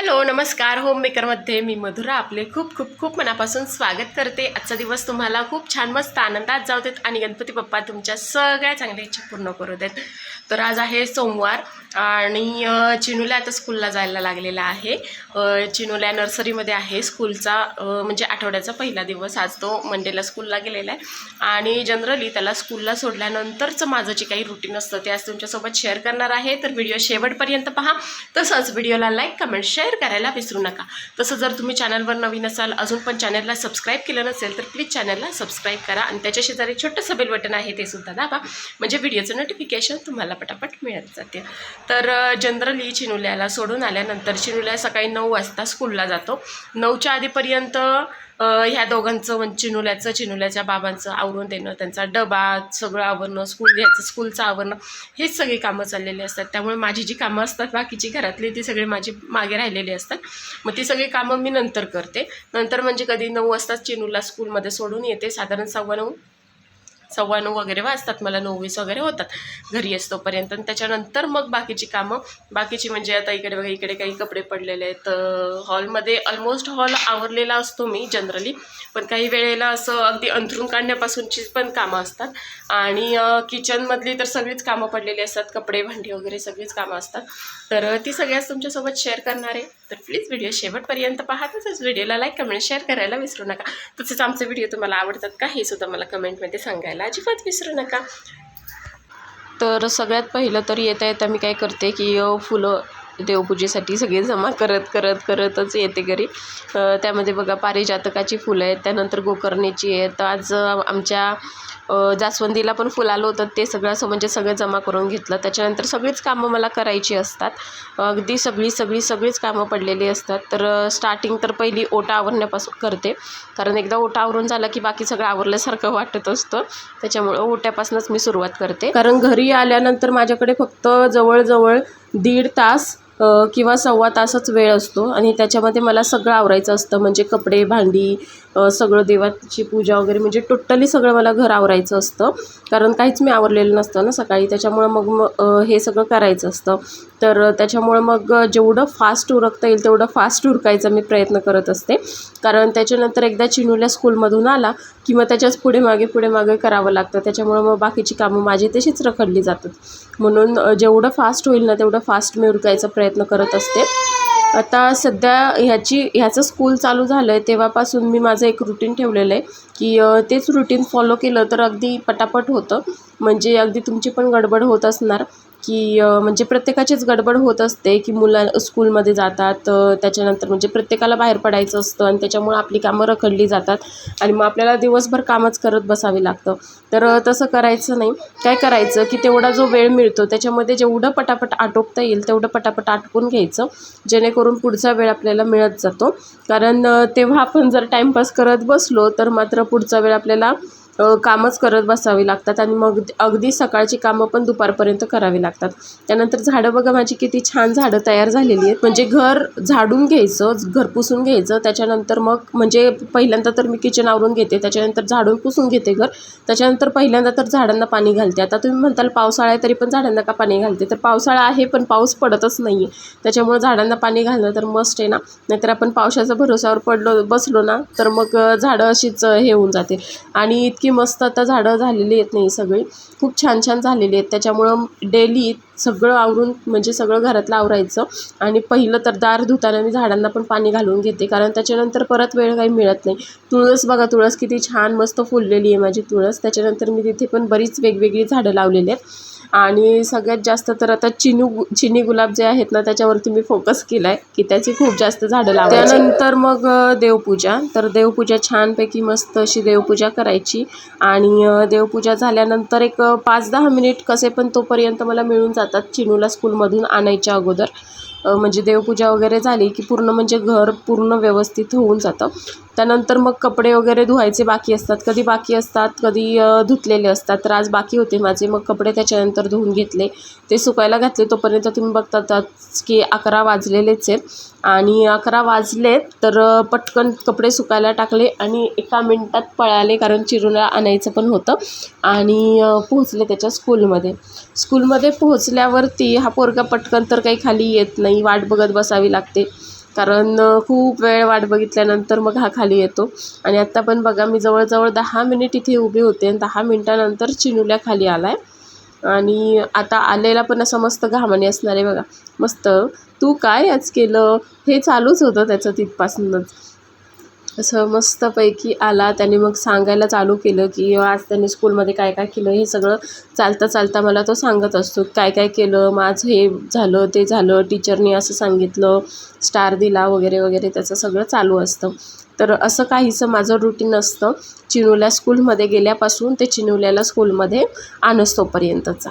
Hello नमस्कार. Home मेकरमध्ये मी मधुरा. आपले खूप खूप खूप मनापासून स्वागत करते. आजचा दिवस तुम्हाला खूप छान मस्त आनंदात जाऊ देत आणि गणपती बाप्पा तुमच्या सगळ्या चांगल्या इच्छा पूर्ण करू देत. तर आज आहे सोमवार आणि चिनूला आता स्कूलला जायला लागलेला आहे. चिनूला नर्सरीमध्ये आहे. स्कूलचा म्हणजे आठवड्याचा पहिला दिवस. आज तो मंडेला स्कूलला गेलेला आहे. आणि जनरली त्याला स्कूलला सोडल्यानंतरचं माझं जे काही रुटीन असतं ते आज तुमच्यासोबत शेअर करणार आहे. तर व्हिडिओ शेवटपर्यंत पहा. तसंच व्हिडिओला लाईक कमेंट शेअर करायला विसरू नका. तसं जर तुम्ही चॅनलवर नवीन असाल अजून पण चॅनलला सबस्क्राईब केलं नसेल तर प्लीज चॅनलला सबस्क्राईब करा. आणि त्याच्या शेजारी छोटंसं बेल बटन आहे ते सुद्धा दाबा. म्हणजे व्हिडिओचं नोटिफिकेशन तुम्हाला पटापट मिळत जाते. तर जनरली चिनुल्याला सोडून आल्यानंतर चिनुल्या सकाळी नऊ वाजता स्कूलला जातो. नऊच्या आधीपर्यंत ह्या दोघांचं म्हणजे चिनुल्याचं चिनुल्याच्या बाबांचं आवरून देणं त्यांचा डबा सगळं आवरणं स्कूल घ्यायचं स्कूलचं आवरणं हेच सगळी कामं चाललेली असतात. त्यामुळे माझी जी कामं असतात बाकीची घरातली ती सगळी माझी मागे राहिलेली असतात. मग ती सगळी कामं मी नंतर करते. नंतर म्हणजे कधी नऊ वाजता चिनूला स्कूलमध्ये सोडून येते साधारण सव्वा नऊ. सव्वा नऊ वगैरे वाजतात मला नऊ वीस वगैरे होतात. घरी असतोपर्यंत आणि त्याच्यानंतर मग बाकीची कामं. बाकीची म्हणजे आता इकडे बघा इकडे काही कपडे पडलेले आहेत. हॉलमध्ये ऑलमोस्ट हॉल आवरलेला असतो मी जनरली पण काही वेळेला असं अगदी अंथरून काढण्यापासूनची पण कामं असतात. आणि किचनमधली तर सगळीच कामं पडलेली असतात. कपडे भांडी वगैरे सगळीच कामं असतात. तर ती सगळ्याच तुमच्यासोबत शेअर करणार आहे. तर प्लीज व्हिडिओ शेवटपर्यंत पहा. तसंच व्हिडिओला लाईक कमेंट शेअर करायला विसरू नका. तसेच आमचे व्हिडिओ तुम्हाला आवडतात का हे सुद्धा मला कमेंटमध्ये सांगायला अजिबात विसरू नका. तर सगळ्यात पहिलं तर येता येता मी काय करते की फुलं देवपूजेसाठी सगळे जमा करत करत करतच येते घरी. त्यामध्ये बघा पारिजातकाची फुलं आहेत त्यानंतर गोकर्णीची आहेत. आज आमच्या जास्वंदीला पण फुलं आलं होतं ते सगळं असं म्हणजे सगळं जमा करून घेतलं. त्याच्यानंतर सगळीच कामं मला करायची असतात. अगदी सगळी सगळी सगळीच कामं पडलेली असतात. तर स्टार्टिंग तर पहिली ओटा आवरण्यापासून करते. कारण एकदा ओटा आवरून झाला की बाकी सगळं आवरल्यासारखं वाटत असतं. त्याच्यामुळं ओट्यापासूनच मी सुरुवात करते. कारण घरी आल्यानंतर माझ्याकडे फक्त जवळजवळ दीड तास किंवा सव्वा तासच वेळ असतो आणि त्याच्यामध्ये मला सगळं आवरायचं असतं म्हणजे कपडे भांडी सगळं देवाची पूजा वगैरे म्हणजे टोटली सगळं मला घर आवरायचं असतं. कारण काहीच मी आवरलेलं नसतं ना सकाळी त्याच्यामुळं मग मग हे सगळं करायचं असतं. तर त्याच्यामुळं मग जेवढं फास्ट उरकता येईल तेवढं फास्ट उरकायचा मी प्रयत्न करत असते. कारण त्याच्यानंतर एकदा चिनूला स्कूलमधून आला की मग त्याच्याच पुढे मागे पुढे मागे करावं लागतं. त्याच्यामुळं मग बाकीची कामं माझी तशीच रखडली जातात. म्हणून जेवढं फास्ट होईल ना तेवढं फास्ट मी उरकायचा प्रयत्न करत असते. आता सध्या ह्याची ह्याचं स्कूल चालू झालं आहे तेव्हापासून मी माझं एक रुटीन ठेवलेलं आहे की तेच रुटीन फॉलो केलं तर अगदी पटापट होतं. म्हणजे अगदी तुमची पण गडबड होत असणार. की म्हणजे प्रत्येकाचीच गडबड होत असते की मुलं स्कूलमध्ये जातात त्याच्यानंतर म्हणजे प्रत्येकाला बाहेर पडायचं असतं आणि त्याच्यामुळं आपली कामं रखडली जातात आणि मग आपल्याला दिवसभर कामच करत बसावे लागतं. तर तसं करायचं नाही. काय करायचं की तेवढा जो वेळ मिळतो त्याच्यामध्ये जेवढं पटापट आटोपता येईल तेवढं पटापट आटपून घ्यायचं जेणेकरून पुढचा वेळ आपल्याला मिळत जातो. कारण तेव्हा आपण जर टाईमपास करत बसलो तर मात्र पुढचा वेळ आपल्याला कामच करत बसावी लागतात आणि मग अगदी सकाळची कामं पण दुपारपर्यंत करावी लागतात. त्यानंतर झाडं बघा माझी किती छान झाडं तयार झालेली आहेत. म्हणजे घर झाडून घ्यायचं घर पुसून घ्यायचं त्याच्यानंतर मग म्हणजे पहिल्यांदा तर मी किचन आवरून घेते त्याच्यानंतर झाडून पुसून घेते घर त्याच्यानंतर पहिल्यांदा तर झाडांना पाणी घालते. आता तुम्ही म्हणताल पावसाळा आहे तरी पण झाडांना का पाणी घालते? तर पावसाळा आहे पण पाऊस पडतच नाही आहे त्याच्यामुळं झाडांना पाणी घालणं तर मस्ट आहे ना. नाहीतर आपण पावसाच्या भरोश्यावर पडलो बसलो ना तर मग झाडं अशीच हे होऊन जाते. आणि इतकी मस्त आता झाडं झालेली आहेत नाही सगळी. खूप छान छान झालेली आहेत. त्याच्यामुळं डेली सगळं आवरून म्हणजे सगळं घरातलं आवरायचं. आणि पहिलं तर दार धुताना मी झाडांना पण पाणी घालून घेते. कारण त्याच्यानंतर परत वेळ काही मिळत नाही. तुळस बघा तुळस किती छान मस्त फुललेली आहे माझी तुळस. त्याच्यानंतर मी तिथे पण बरीच वेगवेगळी झाडं लावलेली आहेत. आणि सगळ्यात जास्त तर आता चिनू चिनी गुलाब जे आहेत ना त्याच्यावरती मी फोकस केला आहे की त्याची खूप जास्त झाडं लावायची. त्यानंतर मग देवपूजा. तर देवपूजा छानपैकी मस्त अशी देवपूजा करायची. आणि देवपूजा झाल्यानंतर एक पाच दहा मिनिट कसे पण तोपर्यंत मला मिळून जातात चिनूला स्कूलमधून आणायच्या अगोदर. म्हणजे देवपूजा वगैरे झाली की पूर्ण म्हणजे घर पूर्ण व्यवस्थित होऊन जातं. त्यानंतर मग कपडे वगैरे धुवायचे बाकी असतात. कधी बाकी असतात कधी धुतलेले असतात. तर आज बाकी होते माझे. मग कपडे त्याच्यानंतर धुवून घेतले. ते सुकायला घातले. तोपर्यंत तुम्ही बघतातच की अकरा वाजलेलेच आहेत. आणि अकरा वाजले तर पटकन कपडे सुकायला टाकले आणि एका मिनटात पळाले कारण चिरूला आणायचं पण होतं. आणि पोहोचले त्याच्या स्कूलमध्ये स्कूलमध्ये पोहोचल्यावरती हा पोरगा पटकन तर काही खाली येत नाही. वाट बघत बसावी लागते. कारण खूप वेळ वाट बघितल्यानंतर मग हा खाली येतो. आणि आत्ता पण बघा मी जवळजवळ दहा मिनिट इथे उभी होते आणि दहा मिनटानंतर चिनुल्या खाली आला आहे आणि आता आलेला पण असं मस्त घामाने असणार आहे बघा. मस्त तू काय आज केलं? हे चालूच होतं त्याचं तिथपासूनच. असं मस्तपैकी आला. त्याने मग सांगायला चालू केलं की आज त्यांनी स्कूलमध्ये काय काय केलं हे सगळं चालता चालता मला तो सांगत असतो. काय काय केलं माझं हे झालं ते झालं टीचरनी असं सांगितलं स्टार दिला वगैरे वगैरे त्याचं सगळं चालू असतं. तर असं काहीसं माझं रुटीन असतं. चिनुल्या स्कूलमध्ये गेल्यापासून ते चिनुल्याला स्कूलमध्ये आणस्तोपर्यंतचा.